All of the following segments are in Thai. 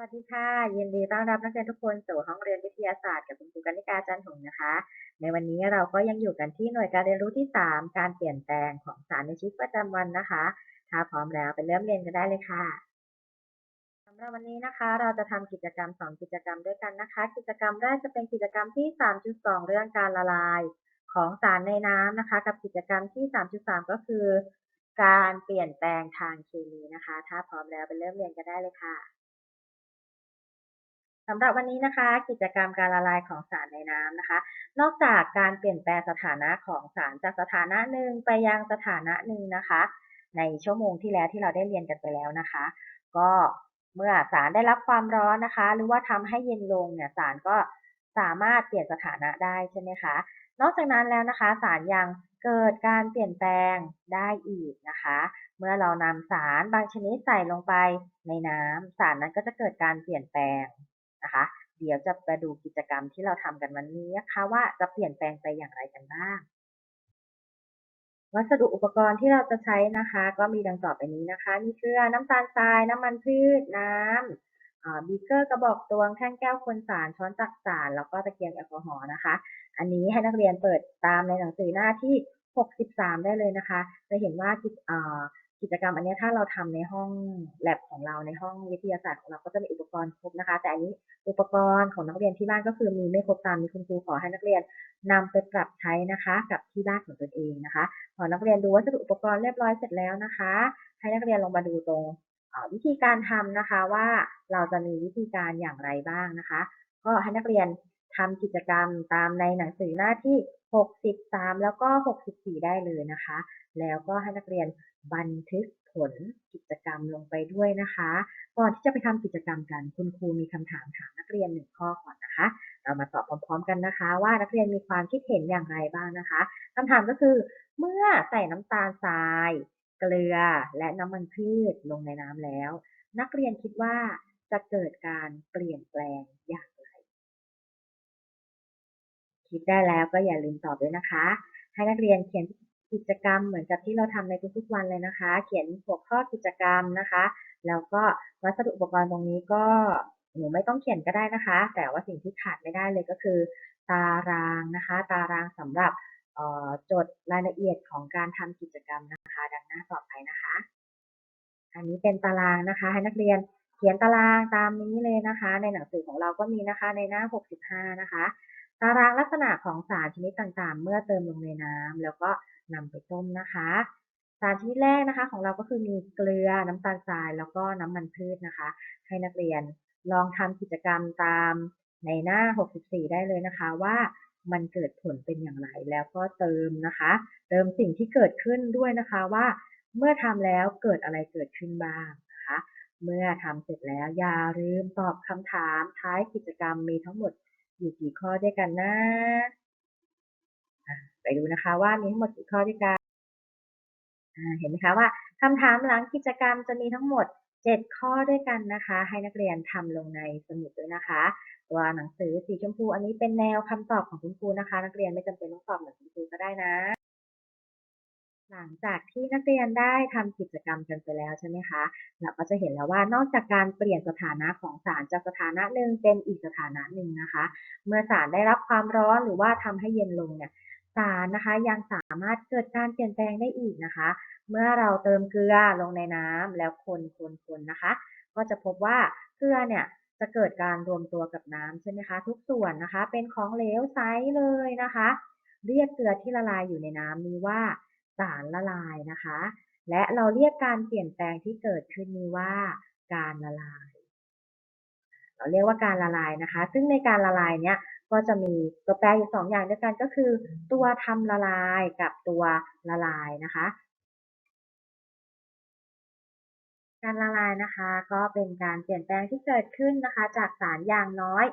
วัสดีค่ะ ยินดีต้อนรับนักเรียนทุกคนสู่ห้องเรียนวิทยาศาสตร์กับคุณครูกนิกาจันทร์หงส์นะคะ ในวันนี้เราก็ยังอยู่กันที่หน่วยการเรียนรู้ที่ 3 การเปลี่ยนแปลงของสารในชีวิตประจำวันนะคะ ถ้าพร้อมแล้วไปเริ่มเรียนกันได้เลยค่ะสำหรับวันนี้นะคะ เราจะทำกิจกรรม 2 กิจกรรมด้วยกันนะคะ กิจกรรมแรกจะเป็นกิจกรรมที่ 3.2 เรื่องการละลาย ของสารในน้ำนะคะ กับกิจกรรมที่ 3.3 ก็คือ การเปลี่ยนแปลงทางเคมีนะคะ ถ้าพร้อมแล้วไปเริ่มเรียนกันได้เลยค่ะ สำหรับวันนี้นะคะ กิจกรรมการละลายของสารในน้ำนะคะ นอกจากการเปลี่ยนแปลงสถานะของสารจากสถานะหนึ่งไปยังสถานะหนึ่งนะคะ ในชั่วโมงที่แล้วที่เราได้เรียนกันไปแล้วนะคะ ก็เมื่อสารได้รับความร้อนนะคะ หรือว่าทำให้เย็นลงเนี่ยสารก็สามารถเปลี่ยนสถานะได้ใช่ไหมคะนอกจากนั้นแล้วนะคะ สารยังเกิดการเปลี่ยนแปลงได้อีกนะคะ เมื่อเรานำสารบางชนิดใส่ลงไปในน้ำสารนั้นก็จะเกิดการเปลี่ยนแปลง นะคะ เดี๋ยวจะไปดูกิจกรรมที่เราทำกันวันนี้นะคะว่าจะเปลี่ยนแปลงไปอย่างไรกันบ้าง วัสดุอุปกรณ์ที่เราจะใช้นะคะ ก็มีดังต่อไปนี้นะคะ มีเกลือน้ำตาลทราย น้ำมันพืช น้ำบีเกอร์กระบอกตวงแท่งแก้วคนสารช้อนจักสาร แล้วก็ตะเกียงแอลกอฮอล์นะคะ อันนี้ให้นักเรียนเปิดตามในหนังสือหน้าที่ 63 ได้เลยนะคะ จะเห็นว่า กิจกรรมอันนี้ถ้าเราทำในห้องแลบของเราในห้องวิทยาศาสตร์ของเราก็จะมีอุปกรณ์ครบนะคะ แต่อันนี้อุปกรณ์ของนักเรียนที่บ้านก็คือมีไม่ครบตามนี้คุณครูขอให้นักเรียนนำไปปรับใช้นะคะ กับที่บ้านของตนเองนะคะ พอนักเรียนดูวัสดุอุปกรณ์เรียบร้อยเสร็จแล้วนะคะ ให้นักเรียนลงมาดูตรงวิธีการทำนะคะว่าเราจะมีวิธีการอย่างไรบ้างนะคะ ก็ให้นักเรียนทำกิจกรรมตามในหนังสือหน้าที่ 63 แล้วก็ 64 ได้เลยนะคะ แล้วก็ให้นักเรียน บันทึกผลกิจกรรมลงไปด้วยนะคะ ก่อนที่จะไปทำกิจกรรมกัน คุณครูมีคำถามถามนักเรียนหนึ่งข้อก่อนนะคะ เรามาตอบพร้อมๆกันนะคะ ว่านักเรียนมีความคิดเห็นอย่างไรบ้างนะคะคำถามก็คือ เมื่อใส่น้ำตาลทราย เกลือ และน้ำมันพืชลงในน้ำแล้ว นักเรียนคิดว่าจะเกิดการเปลี่ยนแปลงอย่างไร คิดได้แล้วก็อย่าลืมตอบด้วยนะคะ ให้นักเรียนเขียน กิจกรรมเหมือนกับที่เราทำในทุกๆวันเลยนะคะ เขียนหัวข้อกิจกรรมนะคะ แล้วก็วัสดุอุปกรณ์ตรงนี้ก็หนูไม่ต้องเขียนก็ได้นะคะ แต่ว่าสิ่งที่ขาดไม่ได้เลยก็คือ ตารางนะคะ ตารางสำหรับจดรายละเอียดของการทำกิจกรรมนะคะ ดังหน้าต่อไปนะคะ อันนี้เป็นตารางนะคะ ให้นักเรียนเขียนตารางตามนี้เลยนะคะ ในหนังสือของเราก็มีนะคะ ในหน้า 65 นะคะ ตารางลักษณะของสารชนิดต่างๆ เมื่อเติมลงในน้ำแล้วก็นำไปต้มนะคะ สารชนิดแรกนะคะ ของเราก็คือมีเกลือน้ำตาลทราย แล้วก็น้ำมันพืชนะคะ ให้นักเรียนลองทำกิจกรรมตามในหน้า 64 ได้เลยนะคะว่ามันเกิดผลเป็นอย่างไรแล้วก็เติมนะคะ เติมสิ่งที่เกิดขึ้นด้วยนะคะว่า เมื่อทำแล้วเกิดอะไรเกิดขึ้นบ้างนะคะ เมื่อทำเสร็จแล้วอย่าลืมตอบคำถามท้ายกิจกรรมมีทั้งหมด อยู่กี่ข้อด้วยกันนะ ไปดูนะคะว่ามีทั้งหมดกี่ข้อด้วยกัน เห็นไหมคะว่าคำถามหลังกิจกรรมจะมีทั้งหมด 7 ข้อด้วยกันนะคะ ให้นักเรียนทำลงในสมุดด้วยนะคะ ตัวหนังสือสีชมพูอันนี้เป็นแนวคำตอบของคุณครูนะคะ นักเรียนไม่จำเป็นต้องตอบเหมือนคุณครูก็ได้นะ หลังจากที่นักเรียนได้ทำกิจกรรมกันไปแล้วใช่ไหมคะ เราก็จะเห็นแล้วว่านอกจากการเปลี่ยนสถานะของสารจากสถานะหนึ่งเป็นอีกสถานะหนึ่งนะคะ เมื่อสารได้รับความร้อนหรือว่าทำให้เย็นลงเนี่ยสารนะคะยังสามารถเกิดการเปลี่ยนแปลงได้อีกนะคะ เมื่อเราเติมเกลือลงในน้ำแล้วคนคนคนนะคะ ก็จะพบว่าเกลือเนี่ยจะเกิดการรวมตัวกับน้ำใช่ไหมคะ ทุกส่วนนะคะ เป็นของเหลวใสเลยนะคะ เรียกเกลือที่ละลายอยู่ในน้ำนี้ว่า สารละลายนะคะ และเราเรียกการเปลี่ยนแปลงที่เกิดขึ้นนี้ว่าการละลาย เราเรียกว่าการละลายนะคะ ซึ่งในการละลายเนี้ยก็จะมีตัวแปรอยู่สองอย่างด้วยกันก็คือ ตัวทำละลายกับตัวละลายนะคะ การละลายนะคะ ก็เป็นการเปลี่ยนแปลงที่เกิดขึ้นนะคะ จากสารอย่างน้อย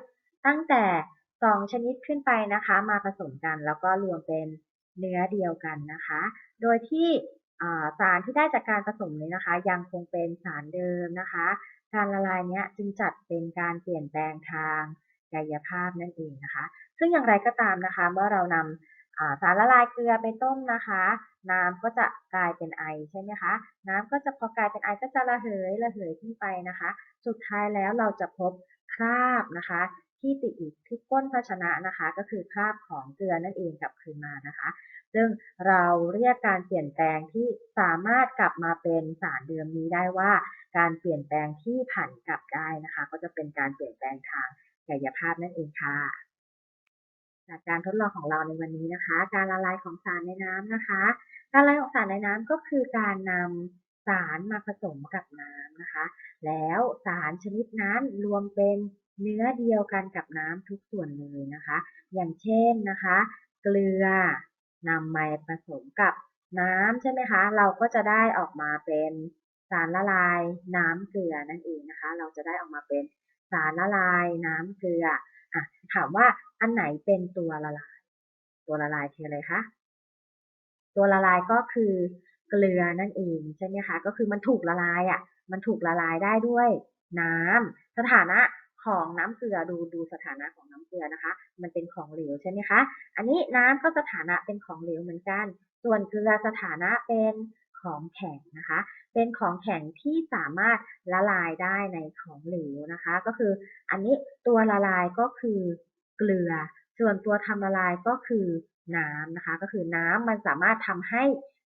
ตั้งแต่2ชนิดขึ้นไปนะคะ มาผสมกันแล้วก็รวมเป็น เนื้อเดียวกันนะคะ โดยที่สารที่ได้จากการผสมนี้นะคะ ยังคงเป็นสารเดิมนะคะ การละลายเนี้ยจึงจัดเป็นการเปลี่ยนแปลงทางกายภาพนั่นเองนะคะ ซึ่งอย่างไรก็ตามนะคะ เมื่อเรานอ่าสารละลายเกลือไปต้มนะคะ น้ำก็จะกลายเป็นไอใช่ไหมคะ น้ำก็จะพอกลายเป็นไอก็จะระเหยระเหยขึ้นไปนะคะ สุดท้ายแล้วเราจะพบคราบนะคะ ที่ติดอยู่ที่ก้นภาชนะนะคะ ก็คือคราบของเกลือนั่นเองกลับคืนมานะคะ ซึ่งเราเรียกการเปลี่ยนแปลงที่สามารถกลับมาเป็นสารเดิมนี้ได้ว่า การเปลี่ยนแปลงที่ผันกลับได้นะคะ ก็จะเป็นการเปลี่ยนแปลงทางกายภาพนั่นเองค่ะจากการทดลองของเราในวันนี้นะคะ การละลายของสารในน้ำนะคะ การละลายของสารในน้ำก็คือการนำสารมาผสมกับน้ำนะคะ แล้วสารชนิดนั้นรวมเป็น เนื้อเดียวกันกับน้ำทุกส่วนเลยนะคะ อย่างเช่นนะคะ เกลือนำมาผสมกับน้ำใช่ไหมคะ เราก็จะได้ออกมาเป็นสารละลายน้ำเกลือนั่นเองนะคะ เราจะได้ออกมาเป็นสารละลายน้ำเกลืออะถามว่าอันไหนเป็นตัวละลาย ตัวละลายคืออะไรคะตัวละลายก็คือเกลือนั่นเองใช่ไหมคะ ก็คือมันถูกละลายอะ มันถูกละลายได้ด้วยน้ำสถานะ ของน้ำเกลือดูดูสถานะของน้ำเกลือนะคะ มันเป็นของเหลวใช่ไหมคะ อันนี้น้ำก็สถานะเป็นของเหลวเหมือนกัน ส่วนเกลือสถานะเป็นของแข็งนะคะ เป็นของแข็งที่สามารถละลายได้ในของเหลวนะคะ ก็คืออันนี้ตัวละลายก็คือเกลือ ส่วนตัวทำละลายก็คือน้ำนะคะ ก็คือน้ำมันสามารถทำให้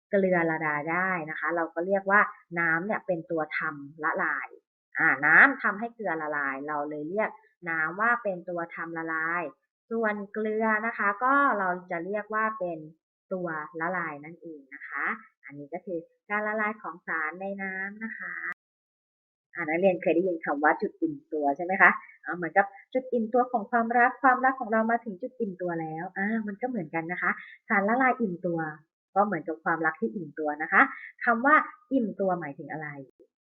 เกลือละลายได้นะคะ เราก็เรียกว่าน้ำเนี่ยเป็นตัวทำละลาย น้ำทำให้เกลือละลาย เราเลยเรียกน้ำว่าเป็นตัวทำละลาย ส่วนเกลือนะคะ ก็เราจะเรียกว่าเป็นตัวละลายนั่นเองนะคะ อันนี้ก็คือการละลายของสารในน้ำนะคะอ่านักเรียนเคยได้ยินคำว่าจุดอิ่มตัวใช่ไหมคะเหมือนกับจุดอิ่มตัวของความรักความรักของเรามาถึงจุดอิ่มตัวแล้วอ่ามันก็เหมือนกันนะคะ สารละลายอิ่มตัว ก็เหมือนกับความรักที่อิ่มตัวนะคะคำว่าอิ่มตัวหมายถึงอะไร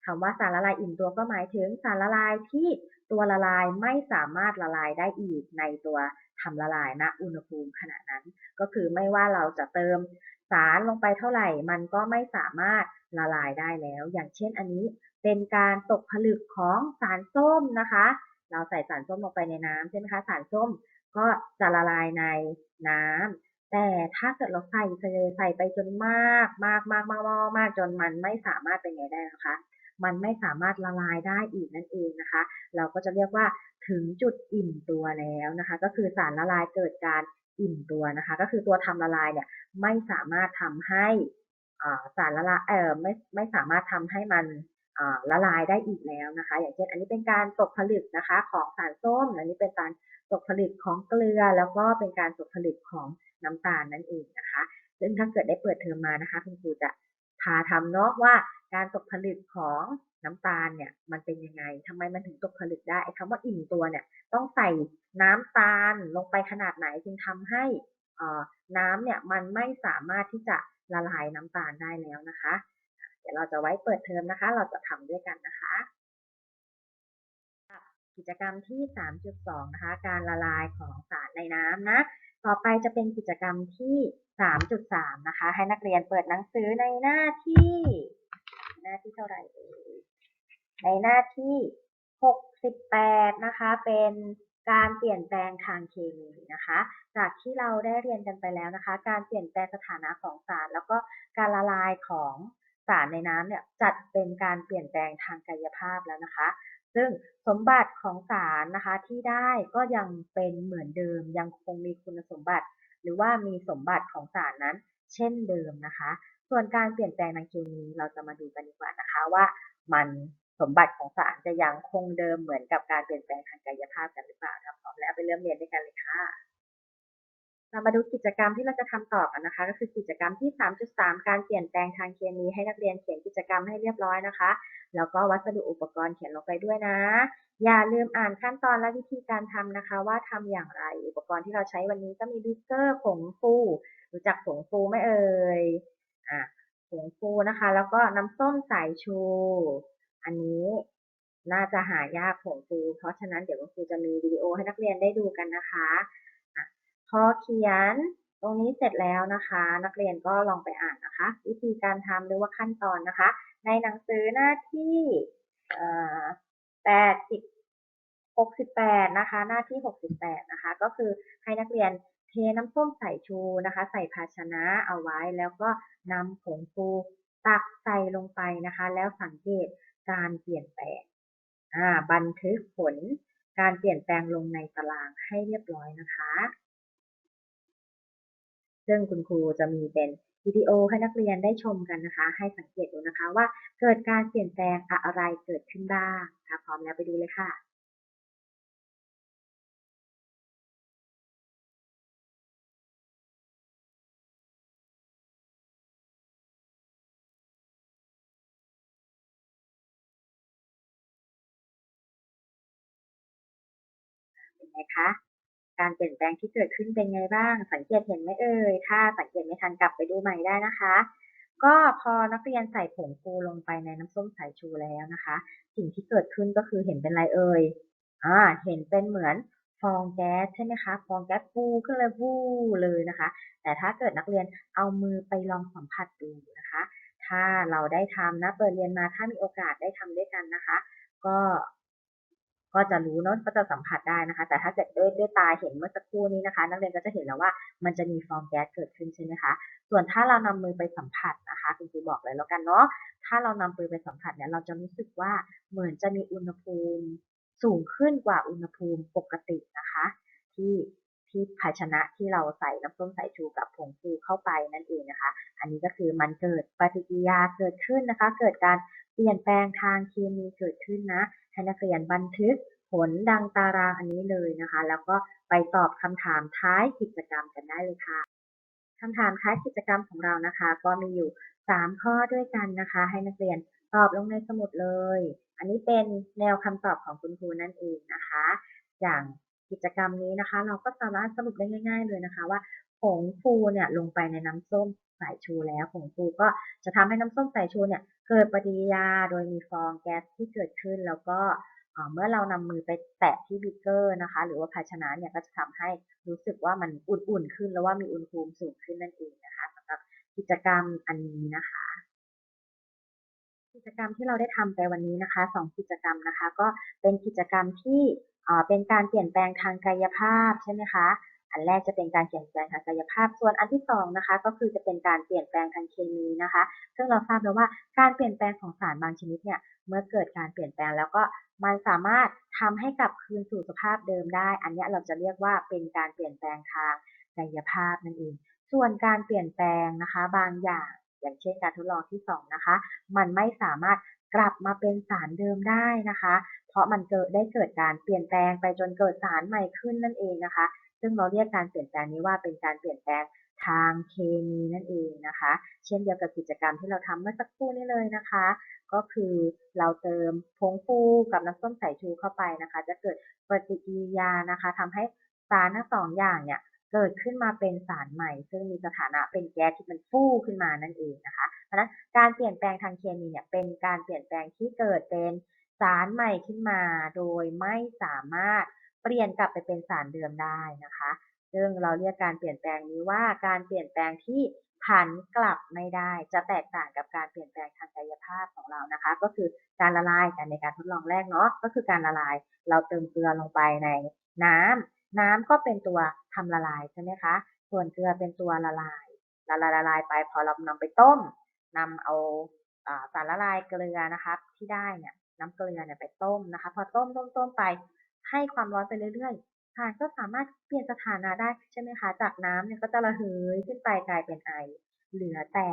คำว่าสารละลายอิ่มตัวก็หมายถึงสารละลายที่ตัวละลายไม่สามารถละลายได้อีกในตัวทำละลายณอุณหภูมิขณะนั้น ก็คือไม่ว่าเราจะเติมสารลงไปเท่าไหร่ มันก็ไม่สามารถละลายได้แล้ว อย่างเช่นอันนี้เป็นการตกผลึกของสารส้มนะคะ เราใส่สารส้มลงไปในน้ำใช่ไหมคะสารส้มก็จะละลายในน้ำแต่ถ้าเกิดเราใส่ใส่ไปจนมากมากมากมากมากมากจนมันไม่สามารถเป็นไงได้นะคะ มันไม่สามารถละลายได้อีกนั่นเองนะคะ เราก็จะเรียกว่าถึงจุดอิ่มตัวแล้วนะคะ ก็คือสารละลายเกิดการอิ่มตัวนะคะ ก็คือตัวทำละลายเนี่ยไม่สามารถทำให้สารละลายเออไม่ไม่สามารถทำให้มันละลายได้อีกแล้วนะคะ อย่างเช่นอันนี้เป็นการตกผลึกนะคะของสารส้ม อันนี้เป็นการตกผลึกของเกลือ แล้วก็เป็นการตกผลึกของน้ำตาลนั่นเองนะคะ ซึ่งถ้าเกิดได้เปิดเทอมมานะคะ คุณครูจะ พาทำเนาะว่าการตกผลึกของน้ำตาลเนี่ยมันเป็นยังไงทำไมมันถึงตกผลึกได้ไอ้คำว่าอิ่มตัวเนี่ยต้องใส่น้ำตาลลงไปขนาดไหนจึงทำให้น้ำเนี่ยมันไม่สามารถที่จะละลายน้ำตาลได้แล้วนะคะ เดี๋ยวเราจะไว้เปิดเทอมนะคะ เราจะทำด้วยกันนะคะ กิจกรรมที่ 3.2 นะคะ การละลายของสารในน้ำนะ ต่อไปจะเป็นกิจกรรมที่ 3.3 นะคะ ให้นักเรียนเปิดหนังสือในหน้าที่ หน้าที่เท่าไหร่เอ่ยในหน้าที่ 68 นะคะ เป็นการเปลี่ยนแปลงทางเคมีนะคะ จากที่เราได้เรียนกันไปแล้วนะคะ การเปลี่ยนแปลงสถานะของสาร แล้วก็การละลายของสารในน้ำเนี่ยจัดเป็นการเปลี่ยนแปลงทางกายภาพแล้วนะคะ ซึ่งสมบัติของสารนะคะที่ได้ก็ยังเป็นเหมือนเดิมยังคงมีคุณสมบัติ หรือว่ามีสมบัติของสารนั้น เช่นเดิมนะคะ ส่วนการเปลี่ยนแปลงทางเคมีเราจะมาดูกันดีกว่านะคะว่ามันสมบัติของสารจะยังคงเดิมเหมือนกับการเปลี่ยนแปลงทางกายภาพกันหรือเปล่าถ้าพร้อมแล้วไปเริ่มเรียนด้วยกันเลยค่ะ เรามาดูกิจกรรมที่เราจะทำต่อกันนะคะ ก็คือกิจกรรมที่ 3.3 การเปลี่ยนแปลงทางเคมีให้นักเรียนเขียนกิจกรรมให้เรียบร้อยนะคะ แล้วก็วัสดุอุปกรณ์เขียนลงไปด้วยนะ อย่าลืมอ่านขั้นตอนและวิธีการทำนะคะ ว่าทำอย่างไร อุปกรณ์ที่เราใช้วันนี้ก็มีบิ๊กเกอร์ผงฟูรู้จักผงฟูไหมเอ่ยอะผงฟูนะคะ แล้วก็น้ำส้มสายชู อันนี้น่าจะหายากผงฟู เพราะฉะนั้นเดี๋ยวคุณครูจะมีวิดีโอให้นักเรียนได้ดูกันนะคะ พอเขียนตรงนี้เสร็จแล้วนะคะ นักเรียนก็ลองไปอ่านนะคะ วิธีการทำหรือว่าขั้นตอนนะคะ ในหนังสือหน้าที่แปดสิบหกสิบแปดนะคะ หน้าที่หกสิบแปดนะคะ ก็คือให้นักเรียนเทน้ำส้มสายชูนะคะ ใส่ภาชนะเอาไว้แล้วก็นำผงฟูตักใส่ลงไปนะคะ แล้วสังเกตการเปลี่ยนแปลงอ่าบันทึกผลการเปลี่ยนแปลงลงในตารางให้เรียบร้อยนะคะ ซึ่งคุณครูจะมีเป็นวิดีโอให้นักเรียนได้ชมกันนะคะ ให้สังเกตดูนะคะว่าเกิดการเปลี่ยนแปลงอะไรเกิดขึ้นบ้างถ้าพร้อมแล้วไปดูเลยค่ะเป็นไงคะ การเปลี่ยนแปลงที่เกิดขึ้นเป็นไงบ้าง สังเกตเห็นไหมเอ่ย ถ้าสังเกตไม่ทันกลับไปดูใหม่ได้นะคะ ก็พอนักเรียนใส่ผงฟูลงไปในน้ำส้มสายชูแล้วนะคะ สิ่งที่เกิดขึ้นก็คือเห็นเป็นอะไรเอ่ย อ่า เห็นเป็นเหมือนฟองแก๊สใช่ไหมคะ ฟองแก๊สฟูขึ้นเลยฟูเลยนะคะ แต่ถ้าเกิดนักเรียนเอามือไปลองสัมผัสดูนะคะ ถ้าเราได้ทำนะ เปิดเรียนมาถ้ามีโอกาสได้ทำด้วยกันนะคะ ก็ ก็จะรู้เนาะก็จะสัมผัสได้นะคะ แต่ถ้าเกิดด้วยด้วยตาเห็นเมื่อสักครู่นี้นะคะ นักเรียนก็จะเห็นแล้วว่ามันจะมีฟองแก๊สเกิดขึ้นใช่ไหมคะ ส่วนถ้าเรานำมือไปสัมผัสนะคะคุณครูบอกเลยแล้วกันเนาะถ้าเรานำมือไปสัมผัสเนี่ยเราจะรู้สึกว่าเหมือนจะมีอุณหภูมิสูงขึ้นกว่าอุณหภูมิปกตินะคะ ที่ที่ภาชนะที่เราใส่น้ำส้มสายชูกับผงฟูเข้าไปนั่นเองนะคะ อันนี้ก็คือมันเกิดปฏิกิริยาเกิดขึ้นนะคะ เกิดการ เปลี่ยนแปลงทางเคมีเกิดขึ้นนะให้นักเรียนบันทึกผลดังตารางอันนี้เลยนะคะ แล้วก็ไปตอบคำถามท้ายกิจกรรมกันได้เลยค่ะคำถามท้ายกิจกรรมของเรานะคะ ก็มีอยู่ 3 ข้อด้วยกันนะคะ ให้นักเรียนตอบลงในสมุดเลย อันนี้เป็นแนวคำตอบของคุณครูนั่นเองนะคะ อย่าง กิจกรรมนี้นะคะ เราก็สามารถสรุปได้ง่าย ๆ เลยนะคะว่าผงฟูเนี่ยลงไปในน้ำส้มสายชูแล้วผงฟูก็จะทำให้น้ำส้มสายชูเนี่ยเกิดปฏิกิริยาโดยมีฟองแก๊สที่เกิดขึ้น แล้วก็เมื่อเรานำมือไปแตะที่บิ๊กเกอร์นะคะ หรือว่าภาชนะเนี่ยก็จะทำให้รู้สึกว่ามันอุ่นๆขึ้น แล้วว่ามีอุณหภูมิสูงขึ้นนั่นเองนะคะสำหรับกิจกรรมอันนี้นะคะ กิจกรรมที่เราได้ทำไปวันนี้นะคะสองกิจกรรมนะคะก็เป็นกิจกรรมที่เป็นการเปลี่ยนแปลงทางกายภาพใช่ไหมคะอันแรกจะเป็นการเปลี่ยนแปลงทางกายภาพ ส่วนอันที่สองนะคะก็คือจะเป็นการเปลี่ยนแปลงทางเคมีนะคะ ซึ่งเราทราบแล้วว่าการเปลี่ยนแปลงของสารบางชนิดเนี่ยเมื่อเกิดการเปลี่ยนแปลงแล้วก็มันสามารถทำให้กลับคืนสู่สภาพเดิมได้ อันนี้เราจะเรียกว่าเป็นการเปลี่ยนแปลงทางกายภาพนั่นเอง ส่วนการเปลี่ยนแปลงนะคะบางอย่าง อย่างเช่นการทดลองที่ 2 นะคะ มันไม่สามารถกลับมาเป็นสารเดิมได้นะคะ เพราะมันเกิดได้เกิดการเปลี่ยนแปลงไปจนเกิดสารใหม่ขึ้นนั่นเองนะคะ ซึ่งเราเรียกการเปลี่ยนแปลงนี้ว่าเป็นการเปลี่ยนแปลงทางเคมีนั่นเองนะคะ เช่นเดียวกับกิจกรรมที่เราทำเมื่อสักครู่นี้เลยนะคะ ก็คือเราเติมผงฟูกับน้ำส้มสายชูเข้าไปนะคะ จะเกิดปฏิกิริยานะคะทำให้สารทั้งสองอย่างเนี่ย เกิดขึ้นมาเป็นสารใหม่ ซึ่งมีสถานะเป็นแก๊สที่มันฟูขึ้นมานั่นเองนะคะเพราะนั้นการเปลี่ยนแปลงทางเคมีเนี่ยเป็นการเปลี่ยนแปลงที่เกิดเป็นสารใหม่ขึ้นมา โดยไม่สามารถเปลี่ยนกลับไปเป็นสารเดิมได้นะคะ ซึ่งเราเรียกการเปลี่ยนแปลงนี้ว่าการเปลี่ยนแปลงที่ผันกลับไม่ได้ จะแตกต่างกับการเปลี่ยนแปลงทางกายภาพของเรานะคะ ก็คือการละลายกันในการทดลองแรกเนาะก็คือการละลาย เราเติมเกลือลงไปในน้ำ น้ำก็เป็นตัวทำละลายใช่ไหมคะ ส่วนเกลือเป็นตัวละลาย ละลายละลายไปพอเรานำไปต้มนำเอาสารละลายเกลือนะคะที่ได้เนี่ยน้ำเกลือเนี่ยไปต้มนะคะ พอต้มต้มต้มไปให้ความร้อนไปเรื่อยๆสารก็สามารถเปลี่ยนสถานะได้ใช่ไหมคะ จากน้ำเนี่ยก็จะระเหยขึ้นไปกลายเป็นไอ เหลือแต่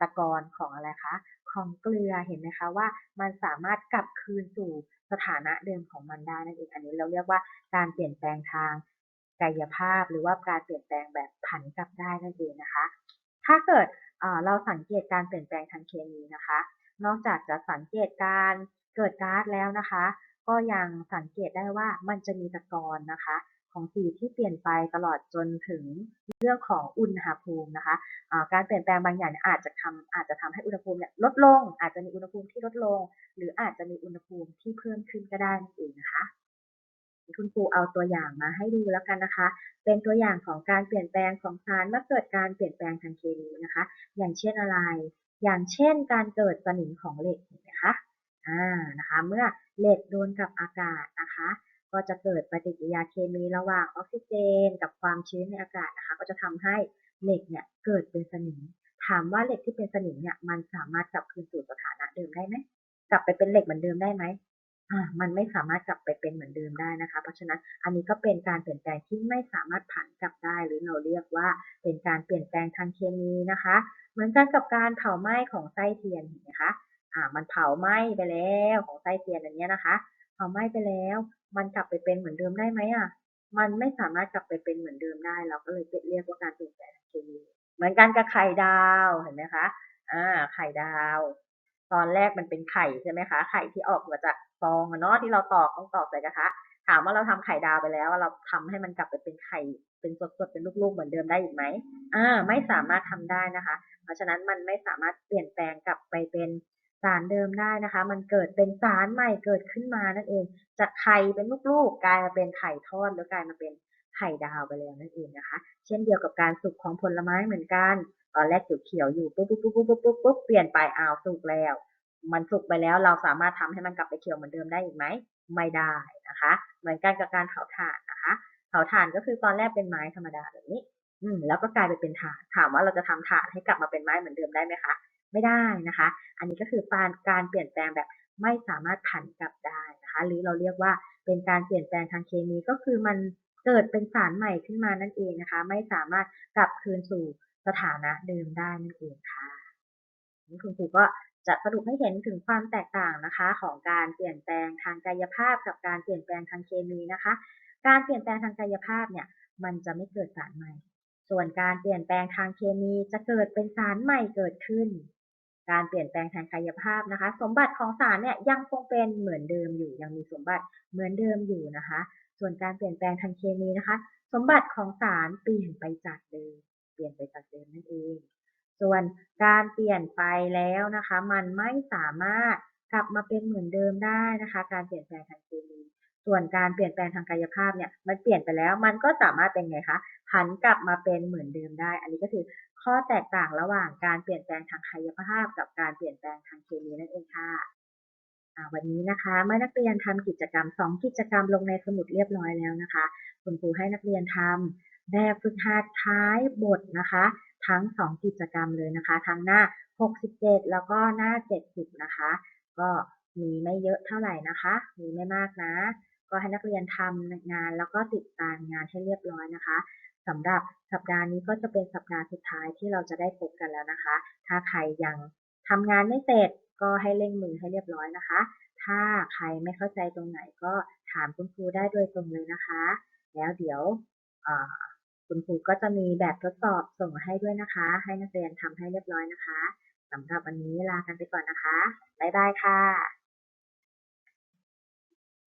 ตะกอนของอะไรคะ ของเกลือเห็นไหมคะว่ามันสามารถกลับคืนสู่สถานะเดิมของมันได้นั่นเองอันนี้เราเรียกว่าการเปลี่ยนแปลงทางกายภาพ หรือว่าการเปลี่ยนแปลงแบบผันกลับได้นั่นเองนะคะ ถ้าเกิดเราสังเกตการเปลี่ยนแปลงทางเคมีนะคะ นอกจากจะสังเกตการเกิดก๊าซแล้วนะคะ ก็ยังสังเกตได้ว่ามันจะมีตะกอนนะคะ ของสีที่เปลี่ยนไปตลอดจนถึงเรื่องของอุณหภูมินะคะะการเปลี่ยนแปลงบางอย่างอาจจะทำอาจจะทำให้อุณหภูมิเนี่ยลดลง อาจจะมีอุณหภูมิที่ลดลง หรืออาจจะมีอุณหภูมิที่เพิ่มขึ้นก็ได้นั่นเองนะคะคุณครูเอาตัวอย่างมาให้ดูแล้วกันนะคะ เป็นตัวอย่างของการเปลี่ยนแปลงของสารเมื่อเกิดการเปลี่ยนแปลงทางเคมีนะคะ อย่างเช่นอะไร อย่างเช่น การเกิดสนิมของเหล็กเห็นไหมคะ อ่า นะคะ เมื่อเหล็กโดนกับอากาศนะคะ ก็จะเกิดปฏิกิริยาเคมีระหว่างออกซิเจน กับความชื้นในอากาศนะคะ ก็จะทำให้เหล็กเนี่ยเกิดเป็นสนิม ถามว่าเหล็กที่เป็นสนิมเนี่ยมันสามารถกลับคืนสู่สถานะเดิมได้ไหมกลับไปเป็นเหล็กเหมือนเดิมได้ไหมอ่ามันไม่สามารถกลับไปเป็นเหมือนเดิมได้นะคะ เพราะฉะนั้นอันนี้ก็เป็นการเปลี่ยนแปลงที่ไม่สามารถผันกลับได้ หรือเราเรียกว่าเป็นการเปลี่ยนแปลงทางเคมีนะคะ เหมือนกันกับการเผาไหม้ของไส้เทียนเห็นไหมคะ อ่า มันเผาไหม้ไปแล้วของไส้เทียนอันเนี้ยนะคะ เผาไหม้ไปแล้ว มันกลับไปเป็นเหมือนเดิมได้ไหมอะ มันไม่สามารถกลับไปเป็นเหมือนเดิมได้ เราก็เลยเรียกว่าการเปลี่ยนแปลงทางเคมี เหมือนกันกับไข่ดาว เห็นไหมคะ อ่า ไข่ดาว ตอนแรกมันเป็นไข่ใช่ไหมคะ ไข่ที่ออกมาจากฟองเนาะที่เราตอกต้องตอกใส่กระทะ ถามว่าเราทำไข่ดาวไปแล้ว เราทำให้มันกลับไปเป็นไข่ เป็นสดๆ เป็นลูกๆ เหมือนเดิมได้อีกไหมอ่า ไม่สามารถทำได้นะคะ เพราะฉะนั้นมันไม่สามารถเปลี่ยนแปลงกลับไปเป็น สารเดิมได้นะคะ มันเกิดเป็นสารใหม่เกิดขึ้นมานั่นเอง จากไข่เป็นลูกๆกลายมาเป็นไข่ทอดแล้วกลายมาเป็นไข่ดาวไปแล้วนั่นเองนะคะ เช่นเดียวกับการสุกของผลไม้เหมือนกันตอนแรกเขียวๆอยู่ปุ๊บปุ๊บปุ๊บปุ๊บปุ๊บปุ๊บปุ๊บเปลี่ยนไปอ้าวสุกแล้ว มันสุกไปแล้วเราสามารถทำให้มันกลับไปเขียวเหมือนเดิมได้อีกไหมไม่ได้นะคะ เหมือนกันกับการเผาถ่านนะคะ เผาถ่านก็คือตอนแรกเป็นไม้ธรรมดาแบบนี้ อืมแล้วก็กลายไปเป็นถ่าน ถามว่าเราจะทำถ่านให้กลับมาเป็นไม้เหมือนเดิมได้ไหมคะ ไม่ได้นะคะ อันนี้ก็คือการการเปลี่ยนแปลงแบบไม่สามารถผันกลับได้นะคะ หรือเราเรียกว่าเป็นการเปลี่ยนแปลงทางเคมีก็คือมันเกิดเป็นสารใหม่ขึ้นมานั่นเองนะคะ ไม่สามารถกลับคืนสู่สถานะเดิมได้นั่นเองค่ะนี่คุณครูก็จะสรุปให้เห็นถึงความแตกต่างนะคะ ของการเปลี่ยนแปลงทางกายภาพ กับการเปลี่ยนแปลงทางเคมีนะคะ การเปลี่ยนแปลงทางกายภาพเนี่ยมันจะไม่เกิดสารใหม่ ส่วนการเปลี่ยนแปลงทางเคมีจะเกิดเป็นสารใหม่เกิดขึ้น การเปลี่ยนแปลงทางกายภาพนะคะ สมบัติของสารเนี่ยยังคงเป็นเหมือนเดิมอยู่ ยังมีสมบัติเหมือนเดิมอยู่นะคะ ส่วนการเปลี่ยนแปลงทางเคมีนะคะ สมบัติของสารเปลี่ยนไปจากเดิม เปลี่ยนไปจากเดิมนั่นเอง ส่วนการเปลี่ยนไปแล้วนะคะ มันไม่สามารถกลับมาเป็นเหมือนเดิมได้นะคะ การเปลี่ยนแปลงทางเคมี ส่วนการเปลี่ยนแปลงทางกายภาพเนี่ยมันเปลี่ยนไปแล้วมันก็สามารถเป็นไงคะผันกลับมาเป็นเหมือนเดิมได้ อันนี้ก็คือข้อแตกต่างระหว่างการเปลี่ยนแปลงทางกายภาพ กับการเปลี่ยนแปลงทางเคมีนั่นเองค่ะวันนี้นะคะเมื่อนักเรียนทำกิจกรรม 2 กิจกรรมลงในสมุดเรียบร้อยแล้วนะคะ คุณครูให้นักเรียนทำแบบฝึกหัดท้ายบทนะคะ ทั้ง 2 กิจกรรมเลยนะคะทั้งหน้า 67 แล้วก็หน้า 70 นะคะ ก็มีไม่เยอะเท่าไหร่นะคะ มีไม่มากนะ ก็ให้นักเรียนทำงานแล้วก็ติดตามงานให้เรียบร้อยนะคะสำหรับสัปดาห์นี้ก็จะเป็นสัปดาห์สุดท้ายที่เราจะได้พบกันแล้วนะคะ ถ้าใครยังทำงานไม่เสร็จก็ให้เร่งมือให้เรียบร้อยนะคะ ถ้าใครไม่เข้าใจตรงไหนก็ถามคุณครูได้โดยตรงเลยนะคะ แล้วเดี๋ยวคุณครูก็จะมีแบบทดสอบส่งมาให้ด้วยนะคะ ให้นักเรียนทำให้เรียบร้อยนะคะสำหรับวันนี้ลากันไปก่อนนะคะ บ๊ายบายค่ะ